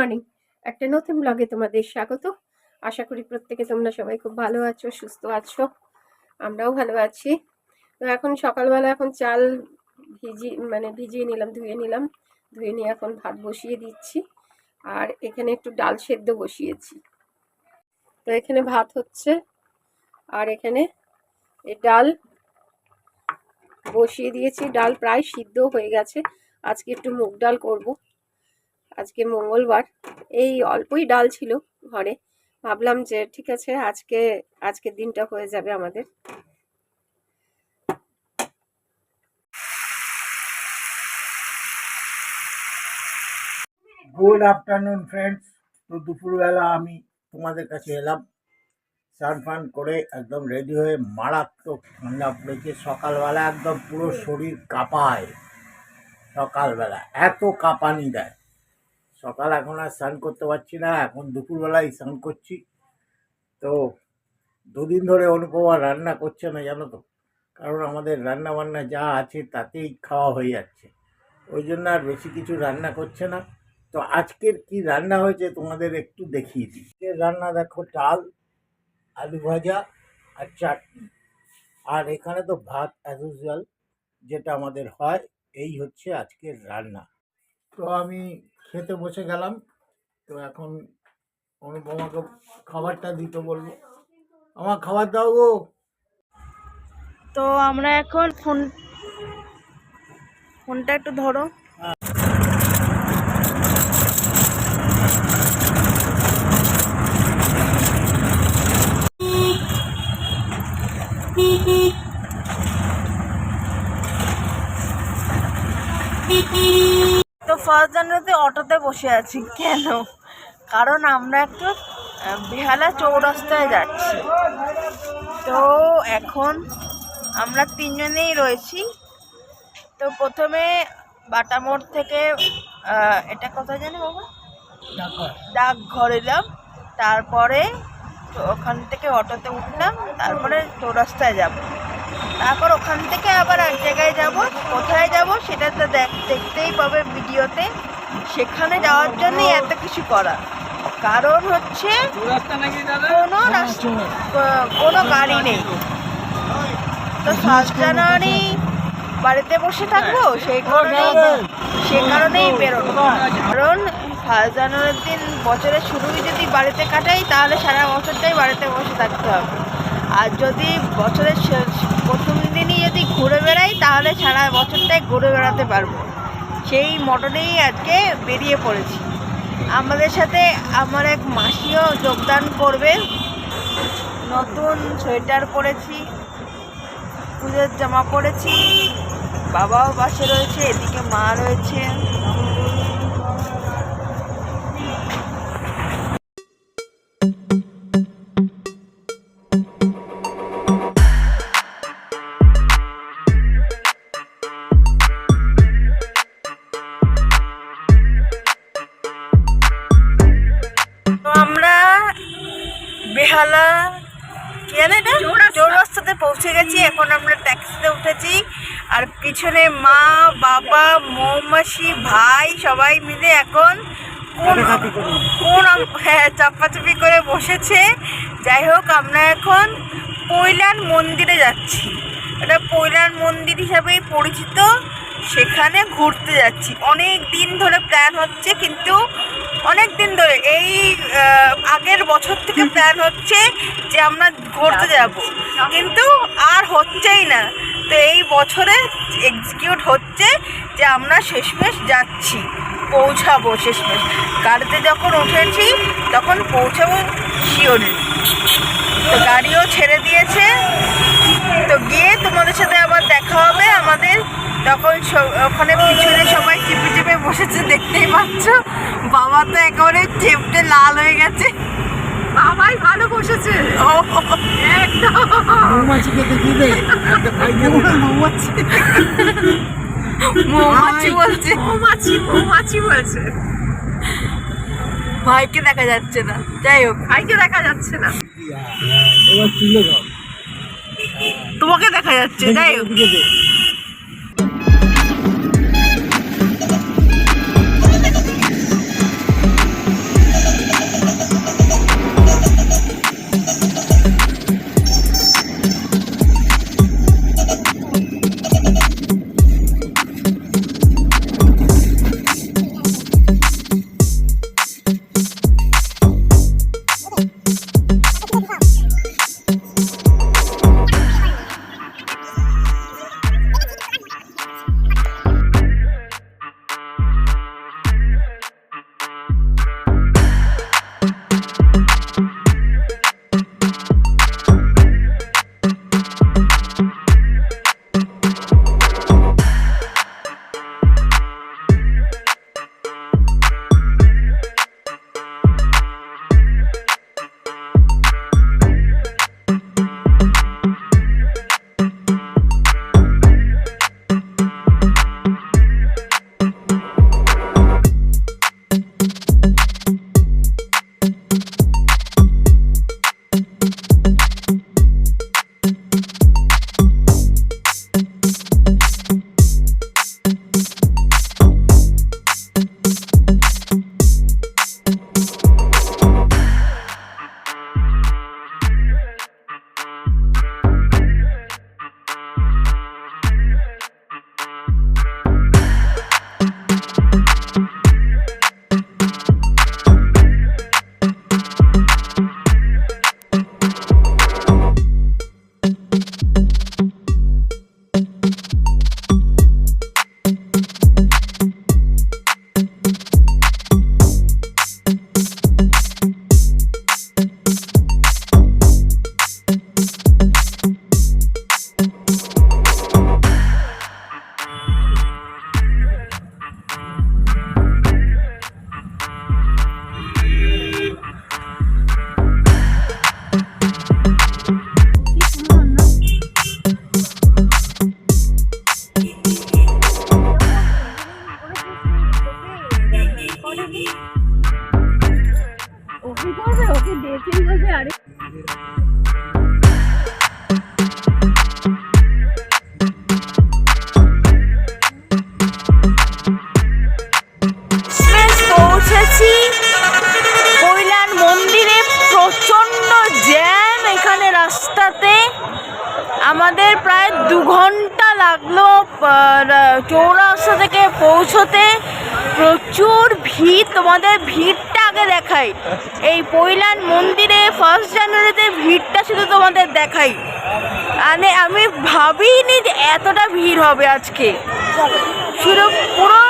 Morning একটা নতুন ব্লগে তোমাদের স্বাগত। আশা করি প্রত্যেকে তোমরা সবাই খুব ভালো আছো, সুস্থ আছো, আমরাও ভালো আছি। তো এখন সকালবেলা এখন চাল ভিজি মানে ভিজিয়ে নিলাম, ধুয়ে নিলাম। ধুয়ে নিয়ে এখন ভাত বসিয়ে দিচ্ছি। আর এখানে একটু ডাল সেদ্ধ বসিয়েছি। তো এখানে ভাত হচ্ছে, আর এখানে এই ডাল বসিয়ে দিয়েছি। ডাল প্রায় সিদ্ধ হয়ে গেছে। আজকে একটু মুগ ডাল করব। আজকে মঙ্গলবার। এই অল্পই ডাল ছিল ঘরে। ভাবলাম যে ঠিক আছে, আজকে আজকের দিনটা হয়ে যাবে আমাদের। গুড আফটারনুন ফ্রেন্ডস তো দুপুরবেলা আমি তোমাদের কাছে এলাম। স্নান ফান করে একদম রেডি হয়ে মারাত্মক ঠান্ডা পড়েছে। সকালবেলা একদম পুরো শরীর কাঁপায়। সকালবেলা এত কাঁপানি দেয়। সকাল এখন আর স্নান করতে পারছি না, এখন দুপুরবেলায় স্নান করছি। তো দুদিন ধরে অনুপমা রান্না করছে না, জানো তো? কারণ আমাদের রান্না বান্না যা আছে তাতেই খাওয়া হয়ে যাচ্ছে। ওই জন্য আর বেশি কিছু রান্না করছে না। তো আজকের কি রান্না হয়েছে তোমাদের একটু দেখিয়ে দিই। রান্না দেখো ডাল, আলু ভাজা আর চাটনি। আর এখানে তো ভাত অ্যাজ ইউজুয়াল যেটা আমাদের হয়, এই হচ্ছে আজকের রান্না। তো আমি খেতে বসে গেলাম। তো এখন অনুপমাকে খাবারটা দিতে বলব। আমার খাবার দাও গো। তো আমরা এখন ফোন, ফোনটা একটু ধরো তো ফার্স্ট জানুয়ারিতে অটোতে বসে আছি। কেন? কারণ আমরা একটু বেহালা চৌরাস্তায় যাচ্ছি। তো এখন আমরা তিনজনেই রয়েছি। তো প্রথমে বাটা মোড় থেকে এটা কোথায় জানি বাবা? ডাকঘর এলাম। তারপরে তো ওখান থেকে অটোতে উঠলাম। তারপরে চৌরাস্তায় যাব। তারপর ওখান থেকে আবার এক জায়গায় যাব। কোথায় যাব সেটা তো দেখ- দেখতেই পাবে ভিডিওতে। সেখানে যাওয়ার জন্যই এত কিছু করা কারণ হচ্ছে কোনো কোনো গাড়ি নেই। তো ফার্স্ট জানুয়ারি বাড়িতে বসে থাকব, সেই কারণেই সে কারণেই বেরোনো। কারণ ফার্স্ট জানুয়ারির দিন বছরের শুরুই যদি বাড়িতে কাটাই, তাহলে সারা বছরটাই বাড়িতে বসে থাকতে হবে। আর যদি বছরের প্রথম দিনই যদি ঘুরে বেড়াই, তাহলে সারা বছরটাই ঘুরে বেড়াতে পারব। সেই মটনেই আজকে বেরিয়ে পড়েছি। আমাদের সাথে আমার এক মাসিও যোগদান করবে। নতুন সোয়েটার পরেছি, পুজোর জামা পরেছি, বাবাও পাশে রয়েছে, এদিকে মা রয়েছে। পৌঁছে গেছি এখন আমরা ট্যাক্সিতে উঠেছি। আর পিছনে মা বাবা মৌমাসি ভাই সবাই মিলে এখন কোন হ্যাঁ চাপাচাপি করে বসেছে। যাই হোক আমরা এখন পৈলান মন্দিরে যাচ্ছি। এটা পৈলান মন্দির হিসাবেই পরিচিত। সেখানে ঘুরতে যাচ্ছি। অনেক দিন ধরে প্ল্যান হচ্ছে কিন্তু অনেক দিন ধরে, এই আগের বছর থেকে প্ল্যান হচ্ছে যে আমরা ঘুরতে যাব। কিন্তু আর হচ্ছেই না। তো এই বছরে এক্সিকিউট হচ্ছে যে আমরা শেষমেশ যাচ্ছি, পৌঁছাবো শেষমেশ। গাড়িতে যখন উঠেছি, তখন পৌঁছাবো শিওরি তো গাড়িও ছেড়ে দিয়েছে। তো গিয়ে তোমাদের সাথে আবার দেখা হবে আমাদের। তখন ওখানে পিছনে সবাই চিপে চিপে বসেছে, দেখতেই পাচ্ছ। বাবা তো একেবারে চেপটে লাল হয়ে গেছে। বাবাই ভালো বসেছে। মৌমাছিকে দেখিয়ে মৌমাছি। মৌমাছি বলছে। মৌমাছি মৌমাছি বলছে। ভাইকে দেখা যাচ্ছে না। যাই হোক। ভাইকে দেখা যাচ্ছে না। এবার তোমাকে দেখা যাচ্ছে যাই হোক। প্রায় দু ঘণ্টা লাগল চৌরাস্তা থেকে পৌঁছতে। প্রচুর ভিড় তোমাদের ভিড়টা আগে দেখাই। এই পৈলান মন্দিরে ফার্স্ট জানুয়ারিতে ভিড়টা শুধু তোমাদের দেখাই। মানে আমি ভাবিনি যে এতটা ভিড় হবে আজকে। শুধু পুরো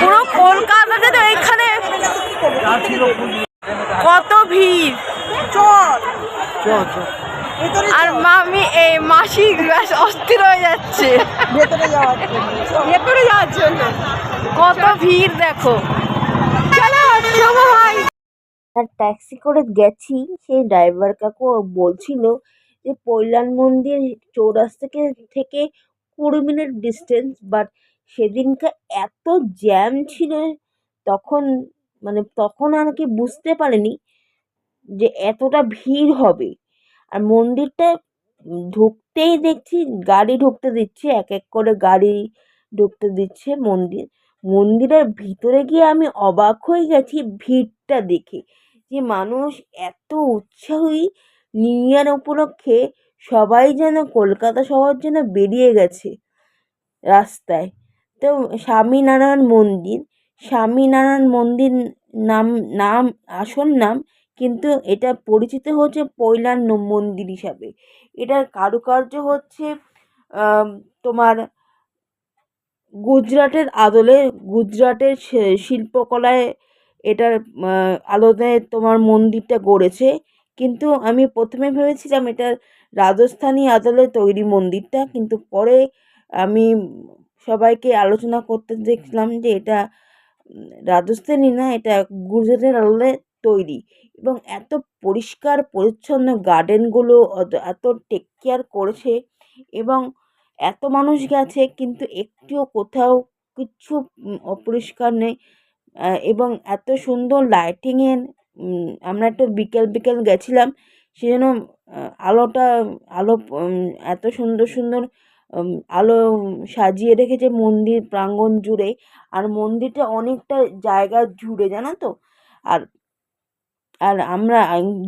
পুরো কলকাতাতে তো এখানে কত ভিড়? চল চল। আর মামি এই মাসি ব্যাস অস্থির হয়ে যাচ্ছে। ভেতরে যাওয়ার জন্য। কত ভিড় দেখো। চলো ভাই। আর ট্যাক্সি করে গেছি সেই ড্রাইভার কাকু বলছিল যে পৈলান মন্দির চৌরাস্তা থেকে থেকে কুড়ি মিনিট ডিস্টেন্স বাট সেদিনকে এত জ্যাম ছিল তখন মানে তখন আর কি বুঝতে পারেনি যে এতটা ভিড় হবে। আর মন্দিরটা ঢুকতেই দেখছি, গাড়ি ঢুকতে দিচ্ছে এক এক করে গাড়ি ঢুকতে দিচ্ছে মন্দির। মন্দিরের ভিতরে গিয়ে আমি অবাক হয়ে গেছি, ভিড়টা দেখে যে মানুষ এত উৎসাহী, নিউ ইয়ার উপলক্ষে সবাই যেন কলকাতা শহর যেন বেরিয়ে গেছে রাস্তায়। তো স্বামীনারায়ণ মন্দির স্বামীনারায়ণ মন্দির নাম নাম, আসল নাম কিন্তু এটা পরিচিত হচ্ছে পৈলান মন্দির হিসাবে। এটার কারুকার্য হচ্ছে তোমার গুজরাটের আদলে গুজরাটের শিল্পকলায় এটার আলোতে তোমার মন্দিরটা গড়েছে। কিন্তু আমি প্রথমে ভেবেছিলাম এটা রাজস্থানী আদলে তৈরি মন্দিরটা, কিন্তু পরে আমি সবাইকে আলোচনা করতে দেখলাম যে এটা রাজস্থানী না, এটা গুজরাটের আদলে তৈরি। এবং এত পরিষ্কার, পরিচ্ছন্ন গার্ডেনগুলো এত টেক কেয়ার করেছে এবং এত মানুষ গেছে কিন্তু একটিও কোথাও কিচ্ছু অপরিষ্কার নেই। এবং এত সুন্দর লাইটিংয়ের আমরা একটু বিকেল বিকেল গেছিলাম সেজন্য আলোটা, আলো এত সুন্দর সুন্দর আলো সাজিয়ে রেখেছে মন্দির প্রাঙ্গণ জুড়ে। আর মন্দিরটা অনেকটা জায়গা জুড়ে, জানো তো? আর আর আমরা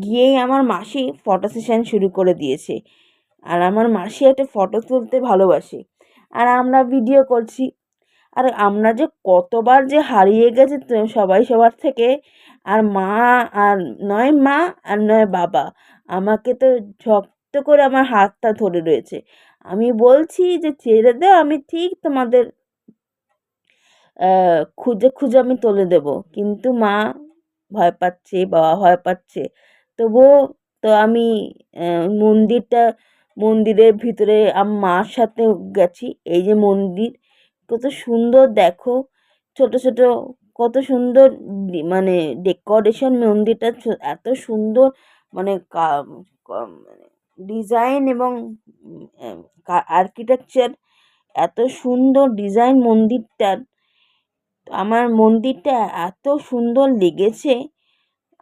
গিয়েই আমার মাসি ফটো সেশন শুরু করে দিয়েছে। আর আমার মাসি একটা ফটো তুলতে ভালোবাসে। আর আমরা ভিডিও করছি। আর আমরা যে কতবার যে হারিয়ে গেছে সবাই সবার থেকে। আর মা আর নয় মা আর নয় বাবা আমাকে তো শক্ত করে আমার হাতটা ধরে রয়েছে। আমি বলছি যে, ছেড়ে দাও, আমি ঠিক তোমাদের খুঁজে খুঁজে আমি তুলে দেবো। কিন্তু মা ভয় পাচ্ছে বাবা ভয় পাচ্ছে। তবুও তো আমি মন্দিরটা, মন্দিরের ভিতরে আমার মার সাথে গেছি। এই যে মন্দির, কত সুন্দর দেখো। ছোট ছোট, কত সুন্দর মানে ডেকোরেশন মন্দিরটা এত সুন্দর। মানে ডিজাইন এবং আর্কিটেকচার, এত সুন্দর ডিজাইন মন্দিরটার। আমার মন্দিরটা এত সুন্দর লেগেছে।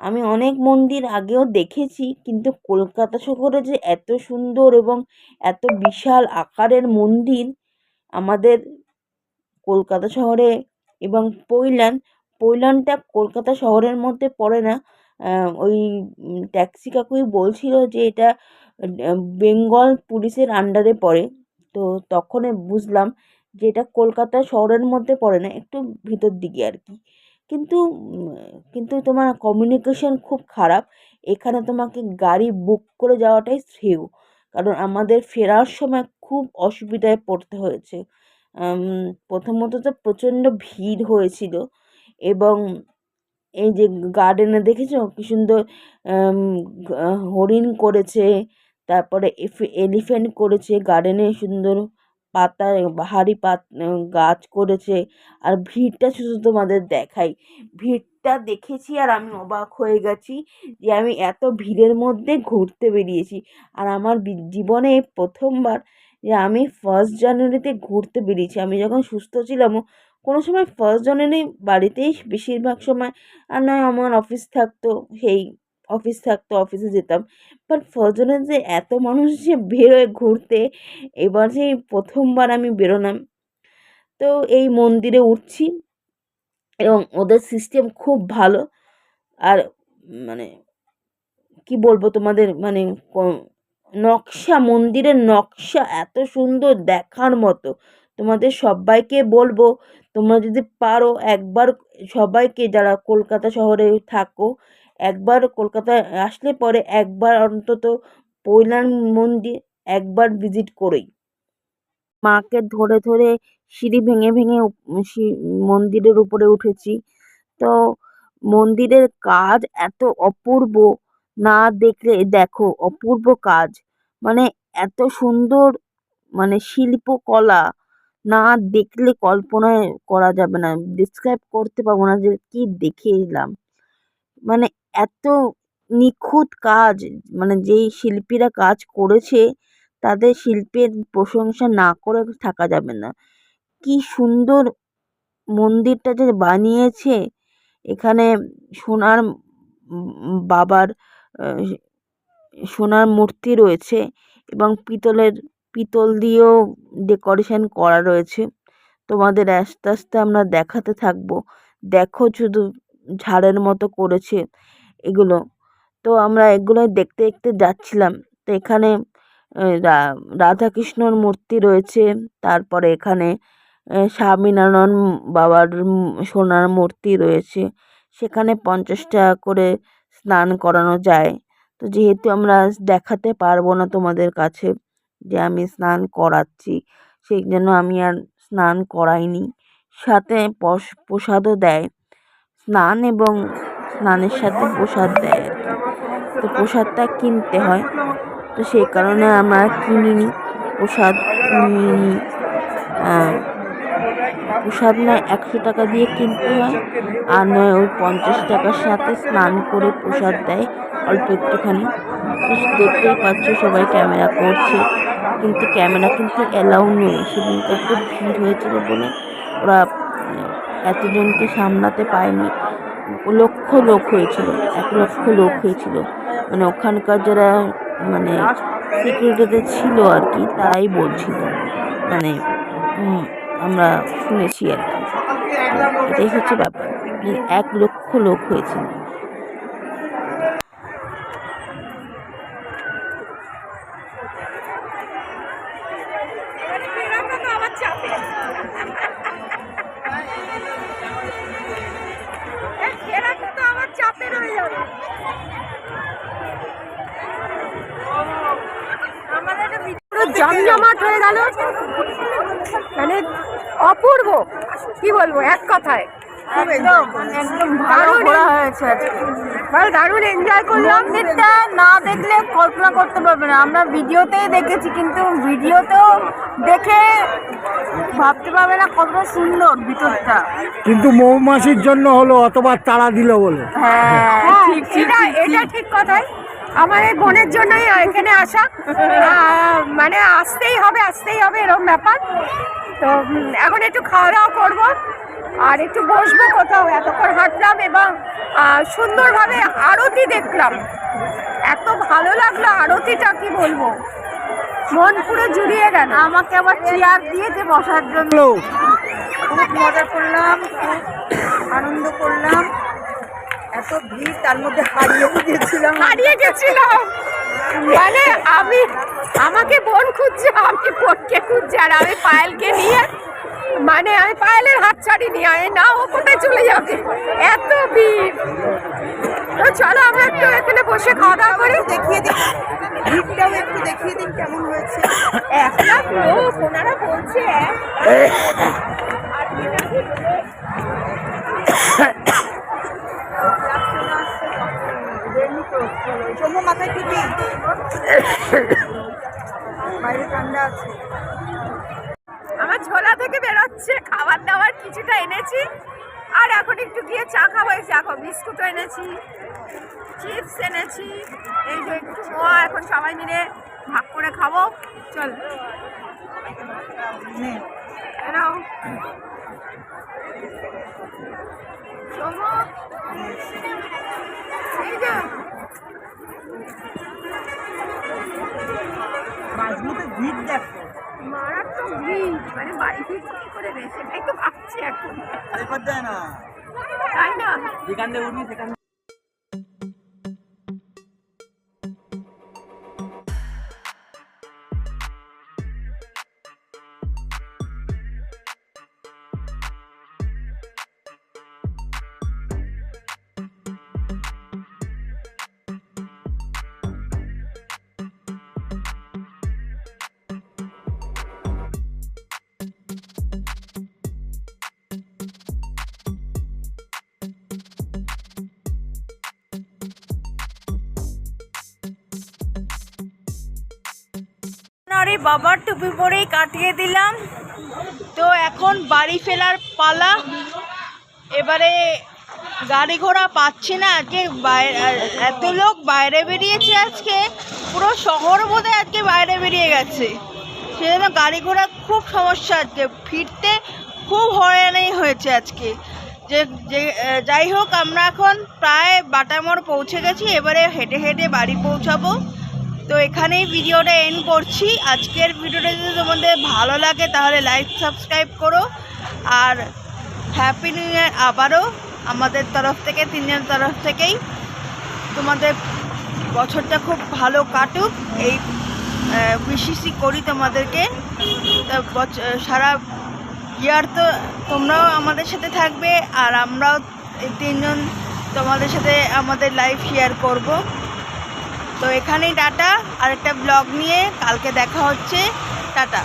আমি অনেক মন্দির আগেও দেখেছি, কিন্তু কলকাতা শহরে যে এত সুন্দর এবং এত বিশাল আকারের মন্দির আমাদের কলকাতা শহরে এবং পৈলান, পৈলানটা কলকাতা শহরের মধ্যে পড়ে না। ওই ট্যাক্সি কাকুই বলছিল যে এটা বেঙ্গল পুলিশের আন্ডারে পড়ে। তো তখনই বুঝলাম যে এটা কলকাতা শহরের মধ্যে পড়ে না, একটু ভিতর দিকে আর কি। কিন্তু কিন্তু তোমার কমিউনিকেশন খুব খারাপ। এখানে তোমাকে গাড়ি বুক করে যাওয়াটাই শ্রেয়। কারণ আমাদের ফেরার সময় খুব অসুবিধায় পড়তে হয়েছে। প্রথমত তো প্রচণ্ড ভিড় হয়েছিল এবং এই যে গার্ডেনে দেখেছ কি সুন্দর হরিণ করেছে, তারপরে এলিফ্যান্ট করেছে গার্ডেনে সুন্দর পাতা ভারী পাত গাছ করেছে। আর ভিড়টা শুধু তোমাদের দেখাই। ভিড়টা দেখেছি আর আমি অবাক হয়ে গেছি যে আমি এত ভিড়ের মধ্যে ঘুরতে বেরিয়েছি। আর আমার জীবনে প্রথমবার যে আমি ফার্স্ট জানুয়ারিতে ঘুরতে বেরিয়েছি। আমি যখন সুস্থ ছিলাম, কোনো সময় ফার্স্ট জানুয়ারি বাড়িতেই বেশিরভাগ সময় আর নয়, আমার অফিস থাকতো। সেই অফিস থাকতো অফিসে যেতাম। বাট জনের যে এত মানুষ যে বেরোয় ঘুরতে, এবার যে প্রথমবার আমি বেরোলাম। তো এই মন্দিরে উঠছি এবং ওদের সিস্টেম খুব ভালো। আর মানে কি বলব তোমাদের মানে নকশা, মন্দিরের নকশা এত সুন্দর দেখার মতো। তোমাদের সবাইকে বলব, তোমরা যদি পারো একবার সবাইকে যারা কলকাতা শহরে থাকো একবার কলকাতায় আসলে পরে একবার অন্তত পৈলান মন্দির একবার ভিজিট করেই। মাকে ধরে ধরে সিঁড়ি ভেঙে ভেঙে মন্দিরের উপরে উঠেছি। তো মন্দিরের কাজ এত অপূর্ব, না দেখলে দেখো অপূর্ব কাজ। মানে এত সুন্দর মানে শিল্পকলা, না দেখলে কল্পনায় করা যাবে না। ডিসক্রাইব করতে পারব না যে কি দেখে এলাম। মানে এত নিখুঁত কাজ মানে যেই শিল্পীরা কাজ করেছে, তাদের শিল্পের প্রশংসা না করে থাকা যাবে না। কি সুন্দর মন্দিরটা যে বানিয়েছে। এখানে সোনার বাবার সোনার মূর্তি রয়েছে এবং পিতলের, পিতল দিয়েও ডেকোরেশন করা রয়েছে। তোমাদের আস্তে আস্তে আমরা দেখাতে থাকব। দেখো শুধু ঝাড়ের মতো করেছে। এগুলো। তো আমরা এগুলো দেখতে দেখতে যাচ্ছিলাম। তো এখানে রাধাকৃষ্ণর মূর্তি রয়েছে। তারপরে এখানে স্বামীনারায়ণ বাবার সোনার মূর্তি রয়েছে। সেখানে পঞ্চাশ টাকা করে স্নান করানো যায়। তো যেহেতু আমরা দেখাতে পারব না তোমাদের কাছে যে আমি স্নান করাচ্ছি, সেই জন্য আমি আর স্নান করাইনি। সাথে প্রসাদও দেয়। স্নান এবং স্নানের সাথে প্রসাদ দেয়। তো প্রসাদটা কিনতে হয়। তো সেই কারণে আমরা কিনিনি। প্রসাদ নিইনি প্রসাদ নয় একশো টাকা দিয়ে কিনতে হয়। আর নয়, ওই পঞ্চাশ টাকার সাথে স্নান করে প্রসাদ দেয় অল্প একটুখানি। দেখতেই পাচ্ছ সবাই ক্যামেরা করছে। কিন্তু ক্যামেরা কিন্তু অ্যালাউ নেই। সেদিনকে খুব ভিড় হয়েছিল বলে ওরা এতজনকে সামলাতে পায়নি লক্ষ লোক হয়েছিল, এক লক্ষ লোক হয়েছিল। মানে ওখানকার যারা মানে সিকিউরিটিতে ছিল আর কি, তারাই বলছিল। মানে আমরা শুনেছি আর কি। এটাই হচ্ছে ব্যাপার। এক লক্ষ লোক হয়েছিল। হয়েছে দারুণ এনজয় করলাম। মন্দিরটা না দেখলে কল্পনা করতে পারবে না। আমরা ভিডিওতেই দেখেছি কিন্তু ভিডিওতেও দেখে ভাবতে পারবে না কতটা সুন্দর ভিতরটা। কিন্তু মৌমাছির জন্য হলো অতবার তাড়া দিল বলে। হ্যাঁ হ্যাঁ, ঠিক ঠিক এটা এটা ঠিক কথাই। আমার এই বোনের জন্যই এখানে আসা। মানে আসতেই হবে আসতেই হবে এরকম ব্যাপার। তো এখন একটু খাওয়া দাওয়া করব। আর একটু বসবো কোথাও এতক্ষণ হাঁটলাম এবং সুন্দরভাবে আরতি দেখলাম। এত ভালো লাগল আরতিটা কি বলব? মন পুরো জুড়িয়ে গেল। আমাকে আবার চেয়ার দিয়েছে বসার জন্য। খুব মজা করলাম খুব আনন্দ করলাম। এত ভিড় তার মধ্যে হারিয়েও গেছিলাম। হারিয়ে গেছিলাম। মানে আমি আমাকে বোন খুঁজছে আমি বোনকে খুঁজছে আর আমি পায়েলকে নিয়ে মানে আমি পায়েলের হাত ছাড়িনি আমি না ও কোথায় চলে যাবে। এত ভিড়। তো চলো আমরা একটু এখানে বসে খাওয়া দাওয়া করি। দেখিয়ে ভিড়টাও একটু দেখিয়ে দিন কেমন হয়েছে। এক লাখ লোক ওনারা বলছে মাথায় টুপি। বাইরে ঠান্ডা আছে। ঝোলা থেকে বেরোচ্ছে, খাবার দাবার কিছুটা এনেছি। আর এখন একটু গিয়ে চা খাব, এই খাব বিস্কুটও এনেছি, চিপস এনেছি, এই যে একটু এখন সবাই মিলে ভাগ করে খাব। চল। ভিড় দেখো। মারাত্মক ভিড়। মানে বাড়ি ফিরবো কি করে রে সেটাই তো ভাবছি এখন। তাই না? যেখান থেকে উঠবি সেখান আরে বাবার টুপি পরেই কাটিয়ে দিলাম। তো এখন বাড়ি ফেরার পালা। এবারে গাড়ি ঘোড়া পাচ্ছি না, আজকে এত লোক বাইরে বেরিয়েছে আজকে। পুরো শহর বোধহয় আজকে বাইরে বেরিয়ে গেছে। সেজন্য গাড়ি ঘোড়া খুব সমস্যা আজকে। ফিরতে খুব হয়রানি হয়েছে আজকে। যে যে, যাই হোক, আমরা এখন প্রায় বাটামোড় পৌঁছে গেছি। এবারে হেঁটে হেঁটে বাড়ি পৌঁছাবো। তো এখানেই ভিডিওটা এন্ড করছি। আজকের ভিডিওটা যদি তোমাদের ভালো লাগে, তাহলে লাইক সাবস্ক্রাইব করো। আর হ্যাপি নিউ ইয়ার আবারও আমাদের তরফ থেকে, তিনজনের তরফ থেকেই। তোমাদের বছরটা খুব ভালো কাটুক। এই বিশিসি করি তোমাদেরকে। সারা ইয়ার তো তোমরাও আমাদের সাথে থাকবে, আর আমরাও তিনজন তোমাদের সাথে আমাদের লাইফ শেয়ার করব। তো এখানেই টাটা। আরেকটা ব্লগ নিয়ে কালকে দেখা হচ্ছে। টাটা।